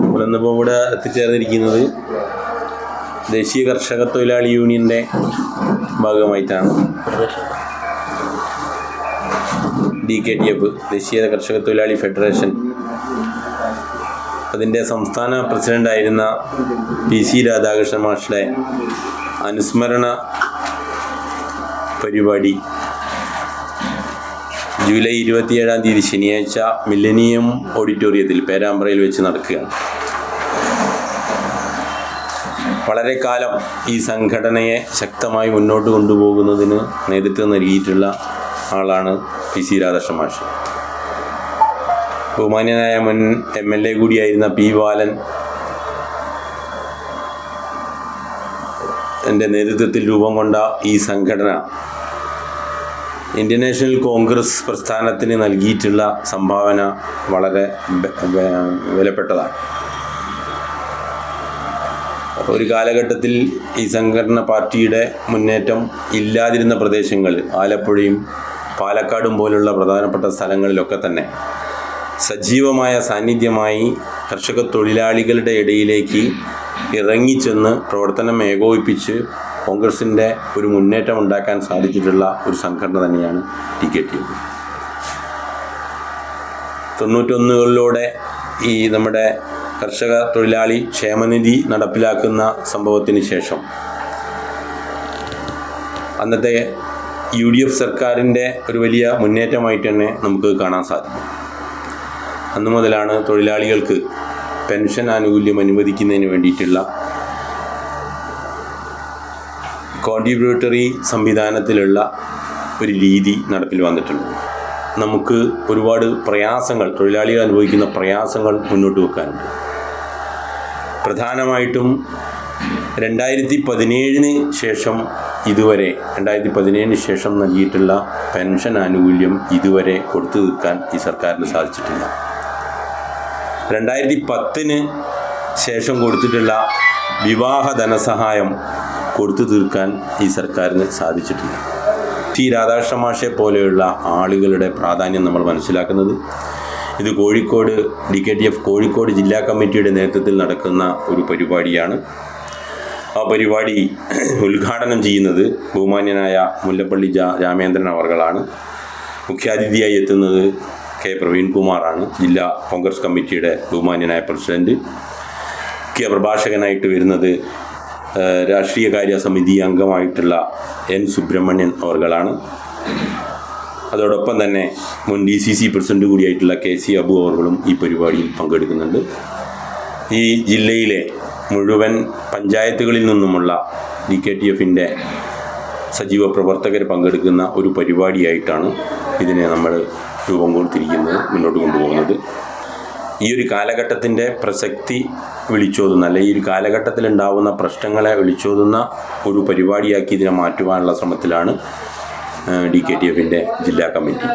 നമ്മളിന്നിപ്പോൾ ഇവിടെ എത്തിച്ചേർന്നിരിക്കുന്നത് ദേശീയ കർഷക തൊഴിലാളി യൂണിയന്റെ ഭാഗമായിട്ടാണ്. ഡി കെ ടി എഫ് ദേശീയ കർഷക തൊഴിലാളി ഫെഡറേഷൻ. അതിന്റെ സംസ്ഥാന പ്രസിഡന്റായിരുന്ന പി സി രാധാകൃഷ്ണൻ മാഷിലെ അനുസ്മരണ പരിപാടി ജൂലൈ ഇരുപത്തിയേഴാം തീയതി ശനിയാഴ്ച മില്ലനിയം ഓഡിറ്റോറിയത്തിൽ പേരാമ്പ്രയിൽ വെച്ച് നടക്കുകയാണ്. വളരെ കാലം ഈ സംഘടനയെ ശക്തമായി മുന്നോട്ട് കൊണ്ടുപോകുന്നതിന് നേതൃത്വം നൽകിയിട്ടുള്ള ആളാണ് പി സി രാധാകൃഷ്ണ മാഷ് ബഹുമാന്യനായ മുൻ എം എൽ എ കൂടിയായിരുന്ന പി ബാലൻ എന്റെ നേതൃത്വത്തിൽ രൂപം കൊണ്ട ഈ സംഘടന ഇന്ത്യൻ നാഷണൽ കോൺഗ്രസ് പ്രസ്ഥാനത്തിന് നൽകിയിട്ടുള്ള സംഭാവന വളരെ വിലപ്പെട്ടതാണ്. ഒരു കാലഘട്ടത്തിൽ ഈ സംഘടന പാർട്ടിയുടെ മുന്നേറ്റം ഇല്ലാതിരുന്ന പ്രദേശങ്ങളിൽ ആലപ്പുഴയും പാലക്കാടും പോലുള്ള പ്രധാനപ്പെട്ട സ്ഥലങ്ങളിലൊക്കെ തന്നെ സജീവമായ സാന്നിധ്യമായി കർഷക തൊഴിലാളികളുടെ ഇടയിലേക്ക് ഇറങ്ങിച്ചെന്ന് പ്രവർത്തനം ഏകോപിപ്പിച്ച് കോൺഗ്രസിന്റെ ഒരു മുന്നേറ്റം ഉണ്ടാക്കാൻ സാധിച്ചിട്ടുള്ള ഒരു സംഘടന തന്നെയാണ് ടി കെ ടി തൊണ്ണൂറ്റൊന്നുകളിലൂടെ ഈ നമ്മുടെ കർഷക തൊഴിലാളി ക്ഷേമനിധി നടപ്പിലാക്കുന്ന സംഭവത്തിന് ശേഷം അന്നത്തെ യു ഡി എഫ് സർക്കാരിന്റെ ഒരു വലിയ മുന്നേറ്റമായിട്ട് തന്നെ നമുക്ക് കാണാൻ സാധിക്കും. അന്നു മുതലാണ് തൊഴിലാളികൾക്ക് പെൻഷൻ ആനുകൂല്യം അനുവദിക്കുന്നതിന് വേണ്ടിയിട്ടുള്ള കോൺട്രിബ്യൂട്ടറി സംവിധാനത്തിലുള്ള ഒരു രീതി നടപ്പിൽ വന്നിട്ടുണ്ട്. നമുക്ക് ഒരുപാട് പ്രയാസങ്ങൾ തൊഴിലാളികൾ അനുഭവിക്കുന്ന പ്രയാസങ്ങൾ മുന്നോട്ട് വെക്കാനുണ്ട്. പ്രധാനമായിട്ടും രണ്ടായിരത്തി പതിനേഴിന് ശേഷം ഇതുവരെ രണ്ടായിരത്തി പതിനേഴിന് ശേഷം നൽകിയിട്ടുള്ള പെൻഷൻ ആനുകൂല്യം ഇതുവരെ കൊടുത്തു തീർക്കാൻ ഈ സർക്കാരിന് സാധിച്ചിട്ടില്ല. രണ്ടായിരത്തി പത്തിന് ശേഷം കൊടുത്തിട്ടുള്ള വിവാഹ ധനസഹായം കൊടുത്തു തീർക്കാൻ ഈ സർക്കാരിന് സാധിച്ചിട്ടില്ല. ടി രാധാകൃഷ്ണ മാഷെ പോലെയുള്ള ആളുകളുടെ പ്രാധാന്യം നമ്മൾ മനസ്സിലാക്കുന്നത്. ഇത് Kozhikode D K T F Kozhikode ജില്ലാ കമ്മിറ്റിയുടെ നേതൃത്വത്തിൽ നടക്കുന്ന ഒരു പരിപാടിയാണ്. ആ പരിപാടി ഉദ്ഘാടനം ചെയ്യുന്നത് ബഹുമാന്യനായ മുല്ലപ്പള്ളി രാമേന്ദ്രൻ അവർകളാണ്. മുഖ്യാതിഥിയായി എത്തുന്നത് കെ പ്രവീൺ കുമാറാണ് ജില്ലാ കോൺഗ്രസ് കമ്മിറ്റിയുടെ ബഹുമാന്യനായ പ്രസിഡന്റ്. മുഖ്യ പ്രഭാഷകനായിട്ട് വരുന്നത് രാഷ്ട്രീയ കാര്യ സമിതി അംഗമായിട്ടുള്ള എൻ സുബ്രഹ്മണ്യൻ അവർകളാണ്. അതോടൊപ്പം തന്നെ മുൻ ഡി സി സി പ്രസിഡന്റ് കൂടിയായിട്ടുള്ള കെ സി അബു അവർകളും ഈ പരിപാടിയിൽ പങ്കെടുക്കുന്നുണ്ട്. ഈ ജില്ലയിലെ മുഴുവൻ പഞ്ചായത്തുകളിൽ നിന്നുമുള്ള ഡി കെ ടി എഫിന്റെ സജീവ പ്രവർത്തകർ പങ്കെടുക്കുന്ന ഒരു പരിപാടിയായിട്ടാണ് ഇതിനെ നമ്മൾ രൂപം കൊടുത്തിരിക്കുന്നത് മുന്നോട്ട് കൊണ്ടുപോകുന്നത്. ഈ ഒരു കാലഘട്ടത്തിന്റെ പ്രസക്തി വിളിച്ചോതുന്ന അല്ലെ ഈ ഒരു കാലഘട്ടത്തിൽ ഉണ്ടാവുന്ന പ്രശ്നങ്ങളെ വിളിച്ചോതുന്ന ഒരു പരിപാടിയാക്കി ഇതിനെ മാറ്റുവാനുള്ള ശ്രമത്തിലാണ് ഡി കെ ടി എഫിന്റെ ജില്ലാ കമ്മിറ്റി.